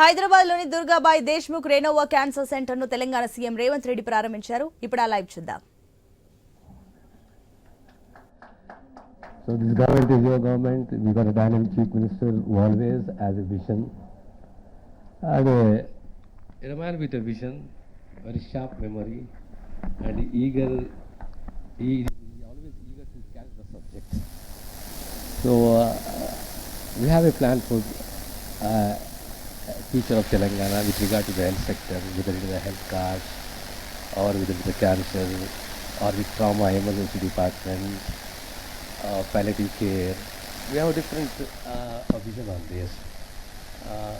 హైదరాబాద్లోని Durgabai Deshmukh Renova cancer సెంటర్ను Telangana CM Revanth Reddy ప్రారంభించారు ఇప్పుడు ఆ లైవ్ చూద్దాం So this government is your government. We got a dynamic chief minister who always has a vision. And a, a man with a vision, very sharp memory, and eager. He is always eager to catch the subject. So uh, we have a plan for uh, future of Telangana with regard to the health sector, whether it is the health cards or whether it is the cancer or with trauma emergency department uh, palliative care. We have a different uh, vision on this. Uh,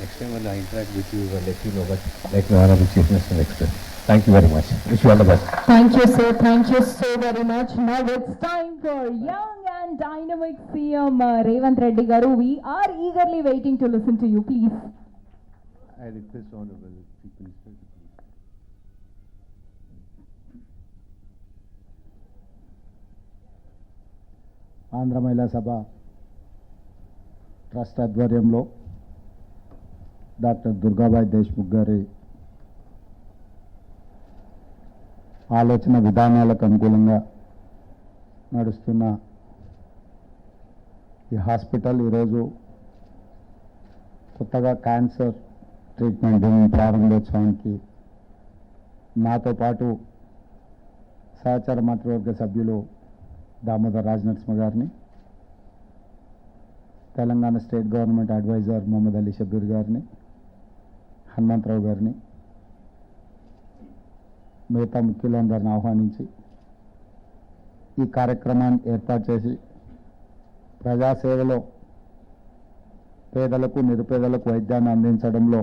next time when I interact with you, I'll let you know. But let me honor the Chief Minister next time. Thank you very much. Wish you all the best. Thank you, sir. Thank you so very much. Now it's time for young and dynamic CM uh, Revant Reddy Garu. We are eagerly waiting to listen to you, please. I request Honorable Chief Minister. Andhra Mahila Sabha trust ఆధ్వర్యంలో doctor Durgabai Deshmukh గారి ఆలోచన విధానాలకు అనుకూలంగా నడుస్తున్న ఈ hospital ఈరోజు కొత్తగా cancer treatment ప్రారంభోత్సవానికి నాతో పాటు సహచార మంత్రివర్గ సభ్యులు దామోదర్ రాజనరసింహ గారిని Telangana state government adviser Mohammed Ali Shabbir గారిని హనుమంతరావు గారిని మిగతా ముఖ్యులందరిని ఆహ్వానించి ఈ కార్యక్రమాన్ని ఏర్పాటు చేసి ప్రజాసేవలో పేదలకు నిరుపేదలకు వైద్యాన్ని అందించడంలో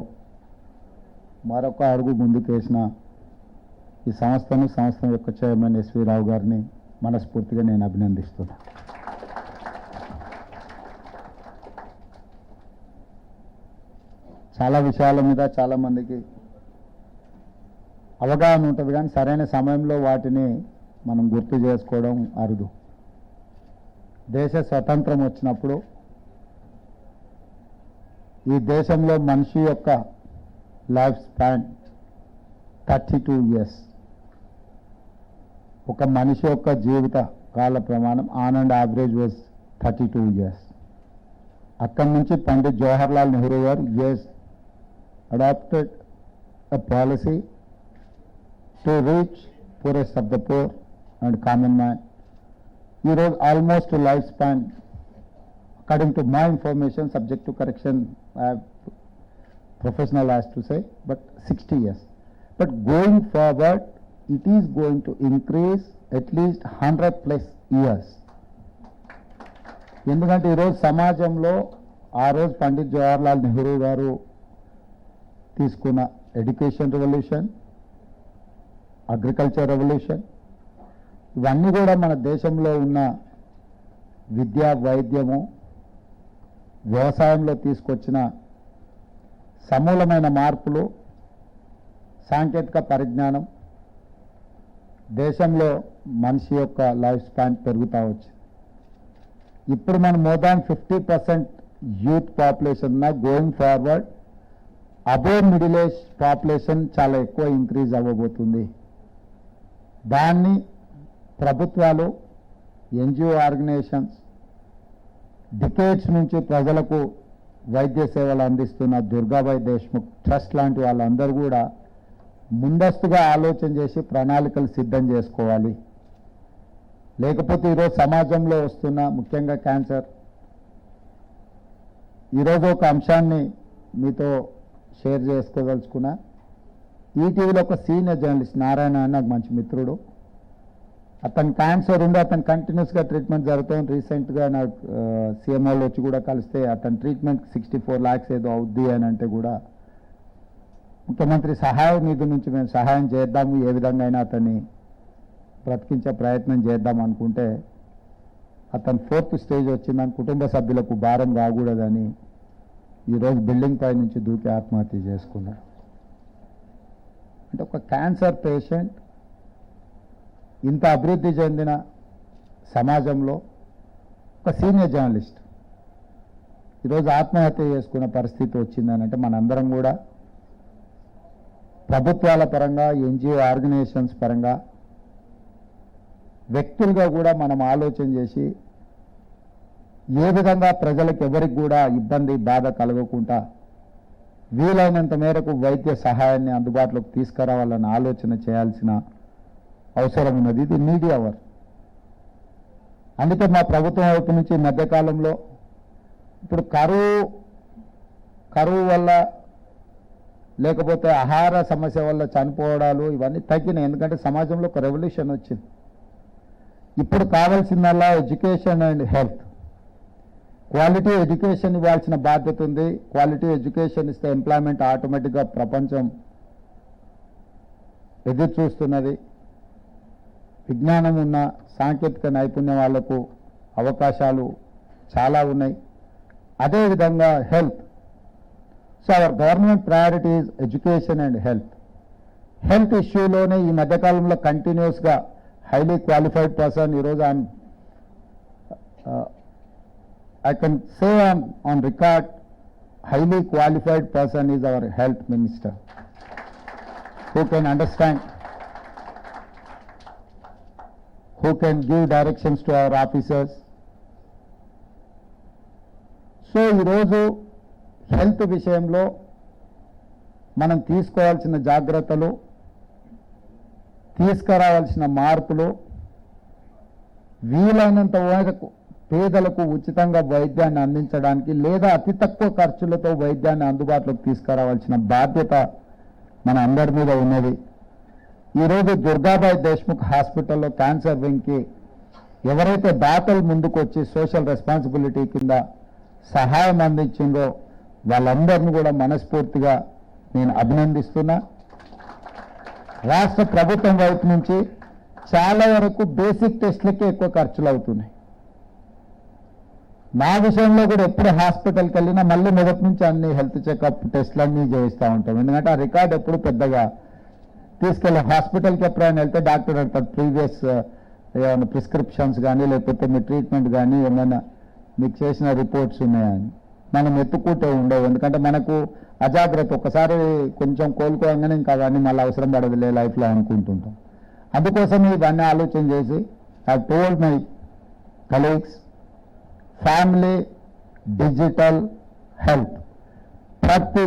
మరొక అడుగు ముందుకేసిన ఈ సంస్థను సంస్థ యొక్క చైర్మన్ ఎస్వి రావు గారిని మనస్ఫూర్తిగా నేను అభినందిస్తున్నా. చాలా విషయాల మీద చాలామందికి అవగాహన ఉంటుంది కానీ సరైన సమయంలో వాటిని మనం గుర్తు చేసుకోవడం అరుదు. దేశ స్వతంత్రం వచ్చినప్పుడు ఈ దేశంలో మనిషి యొక్క life span thirty two years ఒక మనిషి యొక్క జీవిత కాల ప్రమాణం on and average was thirty two years అక్కడి నుంచి పండిత్ జవహర్లాల్ నెహ్రూ గారు has adopted a policy to reach poorest of the poor and common man ఈరోజు almost life span according to my information subject to correction professional has to say, but 60 years. But going forward, it is going to increase at least 100 plus years. ఎందుకంటే ఈరోజు సమాజంలో ఆ రోజు పండిత్ జవహర్లాల్ నెహ్రూ గారు తీసుకున్న education revolution agriculture revolution ఇవన్నీ కూడా మన దేశంలో ఉన్న విద్య వైద్యము వ్యవసాయంలో తీసుకొచ్చిన సమూలమైన మార్పులు సాంకేతిక పరిజ్ఞానం దేశంలో మనిషి యొక్క లైఫ్ స్పాన్ పెరుగుతూ వచ్చింది. ఇప్పుడు మనం more than fifty percent youth population ఉన్న going forward above middle age population చాలా ఎక్కువ ఇంక్రీజ్ అవ్వబోతుంది. దాన్ని ప్రభుత్వాలు ఎన్జిఓ ఆర్గనైజేషన్స్ డికేట్స్ నుంచి ప్రజలకు వైద్య సేవలు అందిస్తున్న దుర్గాబాయ్ దేశ్ముఖ్ ట్రస్ట్ లాంటి వాళ్ళందరూ కూడా ముందస్తుగా ఆలోచన చేసి ప్రణాళికలు సిద్ధం చేసుకోవాలి. లేకపోతే ఈరోజు సమాజంలో వస్తున్న ముఖ్యంగా క్యాన్సర్. ఈరోజు ఒక అంశాన్ని మీతో షేర్ చేసుకోదలుచుకున్నా. ఈటీవీలో ఒక సీనియర్ జర్నలిస్ట్ నారాయణ నాకు మంచి మిత్రుడు. అతను క్యాన్సర్ ఉంది అతను కంటిన్యూస్గా ట్రీట్మెంట్ జరుగుతుంది. రీసెంట్గా నాకు సీఎంఓలు వచ్చి కూడా కలిస్తే అతని ట్రీట్మెంట్ సిక్స్టీ ఫోర్ ల్యాక్స్ ఏదో అవుద్ది అని అంటే కూడా ముఖ్యమంత్రి సహాయ నిధి నుంచి మేము సహాయం చేద్దాము. ఏ విధంగా అయినా అతన్ని బ్రతికించే ప్రయత్నం చేద్దాం అనుకుంటే అతను ఫోర్త్ స్టేజ్ వచ్చిందని కుటుంబ సభ్యులకు భారం కాకూడదని ఈరోజు బిల్డింగ్ పై నుంచి దూకి ఆత్మహత్య చేసుకున్నాడు. అంటే ఒక క్యాన్సర్ పేషెంట్ ఇంత అభివృద్ధి చెందిన సమాజంలో ఒక సీనియర్ జర్నలిస్ట్ ఈరోజు ఆత్మహత్య చేసుకున్న పరిస్థితి వచ్చిందని అంటే మనందరం కూడా ప్రభుత్వాల పరంగా ఎన్జిఓ ఆర్గనైజేషన్స్ పరంగా వ్యక్తులుగా కూడా మనం ఆలోచన చేసి ఏ విధంగా ప్రజలకు ఎవరికి కూడా ఇబ్బంది బాధ కలగకుండా వీలైనంత మేరకు వైద్య సహాయాన్ని అందుబాటులోకి తీసుకురావాలని ఆలోచన చేయాల్సిన అవసరం ఉన్నది ఇది నీడీ అవర్. అందుకే మా ప్రభుత్వం వైపు నుంచి ఈ మధ్యకాలంలో ఇప్పుడు కరువు కరువు వల్ల లేకపోతే ఆహార సమస్య వల్ల చనిపోవడాలు ఇవన్నీ తగ్గినాయి. ఎందుకంటే సమాజంలో ఒక రెవల్యూషన్ వచ్చింది. ఇప్పుడు కావాల్సిందల్లా education and health. Quality education ఇవ్వాల్సిన బాధ్యత ఉంది. క్వాలిటీ ఎడ్యుకేషన్ ఇస్తే ఎంప్లాయ్మెంట్ ఆటోమేటిక్గా ప్రపంచం ఎదురు చూస్తున్నది. విజ్ఞానం ఉన్న సాంకేతిక నైపుణ్యం వాళ్ళకు అవకాశాలు చాలా ఉన్నాయి. అదేవిధంగా health. So our government priorities education and health. Health ఇష్యూలోనే ఈ మధ్యకాలంలో కంటిన్యూస్గా హైలీ క్వాలిఫైడ్ పర్సన్ ఈరోజు I'm I can say on, on record highly qualified person is our health minister. who can understand, who can give directions to our officers. So ఈరోజు health విషయంలో మనం తీసుకోవాల్సిన జాగ్రత్తలు తీసుకురావాల్సిన మార్పులు వీలైనంత వరకు పేదలకు ఉచితంగా వైద్యాన్ని అందించడానికి లేదా అతి తక్కువ ఖర్చులతో వైద్యాన్ని అందుబాటులోకి తీసుకురావాల్సిన బాధ్యత మన అందరి మీద ఉన్నది ఈరోజు దుర్గాబాయి దేశ్ముఖ్ హాస్పిటల్లో క్యాన్సర్ వింగ్కి ఎవరైతే దాతలు ముందుకు వచ్చి సోషల్ రెస్పాన్సిబిలిటీ కింద సహాయం అందించిందో వాళ్ళందరినీ కూడా మనస్ఫూర్తిగా నేను అభినందిస్తున్నా. రాష్ట్ర ప్రభుత్వం వైపు నుంచి చాలా వరకు బేసిక్ టెస్ట్లకే ఎక్కువ ఖర్చులు అవుతున్నాయి నా విషయంలో కూడా ఎప్పుడు హాస్పిటల్కి వెళ్ళినా మళ్ళీ మొదటి నుంచి అన్ని హెల్త్ చెకప్ టెస్ట్లు అన్నీ చేయిస్తూ ఉంటాం. ఎందుకంటే ఆ రికార్డ్ ఎప్పుడు పెద్దగా తీసుకెళ్ళి హాస్పిటల్కి ఎప్పుడైనా వెళ్తే డాక్టర్ అంటారు ప్రీవియస్ ఏమైనా ప్రిస్క్రిప్షన్స్ కానీ లేకపోతే మీ ట్రీట్మెంట్ కానీ ఏమైనా మీకు చేసిన రిపోర్ట్స్ ఉన్నాయని. మనం ఎత్తుకుంటే ఉండవు ఎందుకంటే మనకు అజాగ్రత్త ఒకసారి కొంచెం కోలుకోగానే ఇంకా అవన్నీ మళ్ళీ అవసరం పడదులే లైఫ్లో అనుకుంటుంటాం. అందుకోసం ఇవన్నీ ఆలోచన చేసి I told my colleagues family digital health ప్రతి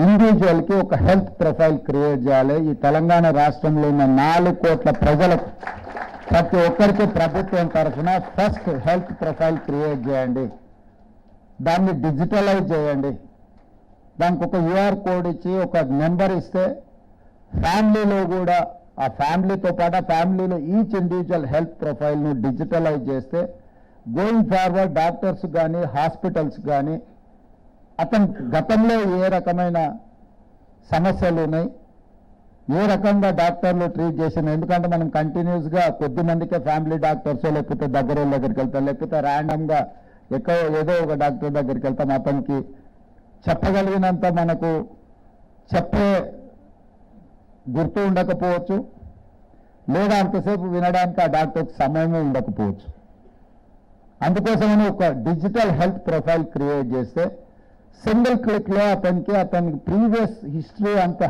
ఇండివిజువల్కి ఒక హెల్త్ ప్రొఫైల్ క్రియేట్ చేయాలి. ఈ తెలంగాణ రాష్ట్రంలో ఉన్న నాలుగు కోట్ల ప్రజలకు ప్రతి ఒక్కరికి ప్రభుత్వం తరఫున ఫస్ట్ హెల్త్ ప్రొఫైల్ క్రియేట్ చేయండి. దాన్ని డిజిటలైజ్ చేయండి. దానికి ఒక యూఆర్ కోడ్ ఇచ్చి ఒక నెంబర్ ఇస్తే ఫ్యామిలీలో కూడా ఆ ఫ్యామిలీతో పాటు ఆ ఫ్యామిలీలో ఈచ్ ఇండివిజువల్ హెల్త్ ప్రొఫైల్ను డిజిటలైజ్ చేస్తే గోయింగ్ ఫార్వర్డ్ డాక్టర్స్ కానీ హాస్పిటల్స్ కానీ అతను గతంలో ఏ రకమైన సమస్యలు ఉన్నాయి ఏ రకంగా డాక్టర్లు ట్రీట్ చేసిన ఎందుకంటే మనం కంటిన్యూస్గా కొద్ది మందికే ఫ్యామిలీ డాక్టర్స్ లేకపోతే దగ్గర దగ్గరికి వెళ్తాం. లేకపోతే ర్యాండమ్గా ఎక్కడో ఏదో ఒక డాక్టర్ దగ్గరికి వెళ్తాం. అతనికి చెప్పగలిగినంత మనకు చెప్పే గుర్తు ఉండకపోవచ్చు. లేదా అంతసేపు వినడానికి ఆ డాక్టర్కి సమయమే ఉండకపోవచ్చు. అందుకోసమని ఒక డిజిటల్ హెల్త్ ప్రొఫైల్ క్రియేట్ చేస్తే సింగిల్ క్లిక్లో అతనికి అతనికి ప్రీవియస్ హిస్టరీ అంతా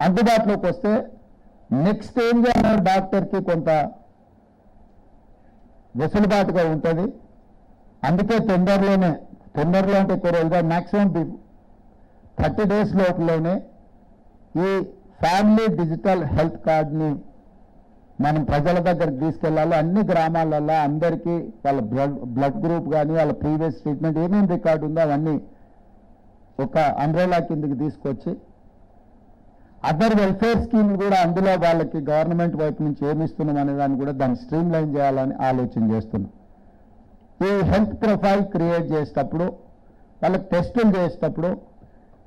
అందుబాటులోకి వస్తే నెక్స్ట్ ఏం చేయాలి డాక్టర్కి కొంత వెసులుబాటుగా ఉంటుంది. అందుకే తొందరలోనే తొందరలో అంటే ఎక్కువ రోజుగా మ్యాక్సిమం థర్టీ డేస్ లోపలనే ఈ ఫ్యామిలీ డిజిటల్ హెల్త్ కార్డ్ని మనం ప్రజల దగ్గరికి తీసుకెళ్ళాలి అన్ని గ్రామాలలో అందరికీ వాళ్ళ బ్లడ్ బ్లడ్ గ్రూప్ కానీ వాళ్ళ ప్రీవియస్ ట్రీట్మెంట్ ఏమేమి రికార్డు ఉందో అవన్నీ ఒక అంబ్రెలా కిందకి తీసుకొచ్చి అదర్ వెల్ఫేర్ స్కీమ్ కూడా అందులో వాళ్ళకి గవర్నమెంట్ వైపు నుంచి ఏమి ఇస్తున్నాం అనే దాన్ని కూడా దాన్ని స్ట్రీమ్ లైన్ చేయాలని ఆలోచన చేస్తున్నాం. ఈ హెల్త్ ప్రొఫైల్ క్రియేట్ చేసేటప్పుడు వాళ్ళకి టెస్టులు చేసేటప్పుడు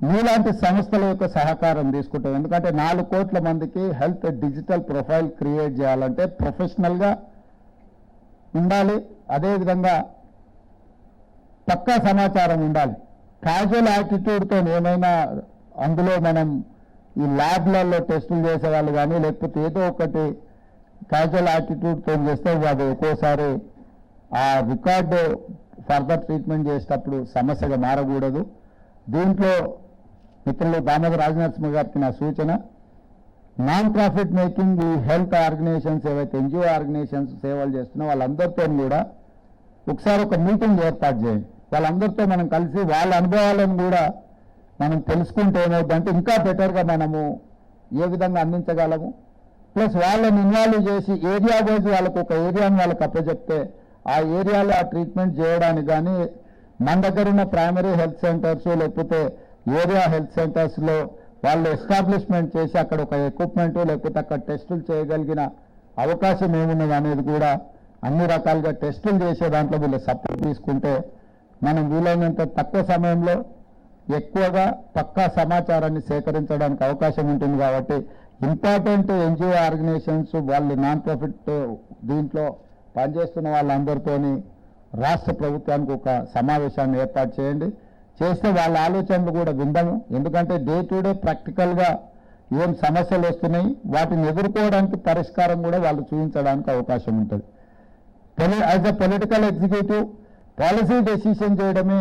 మీలాంటి సంస్థల యొక్క సహకారం తీసుకుంటాం. ఎందుకంటే నాలుగు కోట్ల మందికి హెల్త్ డిజిటల్ ప్రొఫైల్ క్రియేట్ చేయాలంటే ప్రొఫెషనల్గా ఉండాలి. అదేవిధంగా పక్కా సమాచారం ఉండాలి. క్యాజువల్ యాటిట్యూడ్తో ఏమైనా అందులో మనం ఈ ల్యాబ్లలో టెస్టులు చేసేవాళ్ళు కానీ లేకపోతే ఏదో ఒకటి క్యాజువల్ యాటిట్యూడ్తో చేస్తే అది ఒక్కోసారి ఆ రికార్డు ఫర్దర్ ట్రీట్మెంట్ చేసేటప్పుడు సమస్యగా మారకూడదు. దీంట్లో మిత్రులు దామోదర రాజనరసింహ గారికి నా సూచన నాన్ ప్రాఫిట్ మేకింగ్ ఈ హెల్త్ ఆర్గనైజేషన్స్ ఏవైతే ఎన్జిఓ ఆర్గనైజేషన్స్ సేవలు చేస్తున్నా వాళ్ళందరితో కూడా ఒకసారి ఒక మీటింగ్ ఏర్పాటు చేయండి. వాళ్ళందరితో మనం కలిసి వాళ్ళ అనుభవాలను కూడా మనం తెలుసుకుంటే ఏమవుతుందంటే ఇంకా బెటర్గా మనము ఏ విధంగా అందించగలము? ప్లస్ వాళ్ళని ఇన్వాల్వ్ చేసి ఏరియా వైజ్ వాళ్ళకు ఒక ఏరియాని వాళ్ళకి అప్పచెప్తే ఆ ఏరియాలో ఆ ట్రీట్మెంట్ చేయడానికి కానీ మన దగ్గర ఉన్న ప్రైమరీ హెల్త్ సెంటర్స్ లేకపోతే ఏరియా హెల్త్ సెంటర్స్లో వాళ్ళు ఎస్టాబ్లిష్మెంట్ చేసి అక్కడ ఒక ఎక్విప్మెంట్ లేకపోతే అక్కడ టెస్టులు చేయగలిగిన అవకాశం ఏమున్నది అనేది కూడా అన్ని రకాలుగా టెస్టులు చేసే దాంట్లో వీళ్ళు సపోర్ట్ తీసుకుంటే మనం వీలైనంత తక్కువ సమయంలో ఎక్కువగా పక్కా సమాచారాన్ని సేకరించడానికి అవకాశం ఉంటుంది కాబట్టి ఇంపార్టెంట్ ఎన్జిఓ ఆర్గనైజేషన్స్ వాళ్ళు నాన్ ప్రాఫిట్ దీంట్లో పనిచేస్తున్న వాళ్ళందరితోని రాష్ట్ర ప్రభుత్వానికి ఒక సమావేశాన్ని ఏర్పాటు చేయండి. చేస్తే వాళ్ళ ఆలోచనలు కూడా విందాము. ఎందుకంటే డే టు డే ప్రాక్టికల్గా ఏం సమస్యలు వస్తున్నాయి వాటిని ఎదుర్కోవడానికి పరిష్కారం కూడా వాళ్ళు చూపించడానికి అవకాశం ఉంటుంది. As a political executive policy decision చేయడమే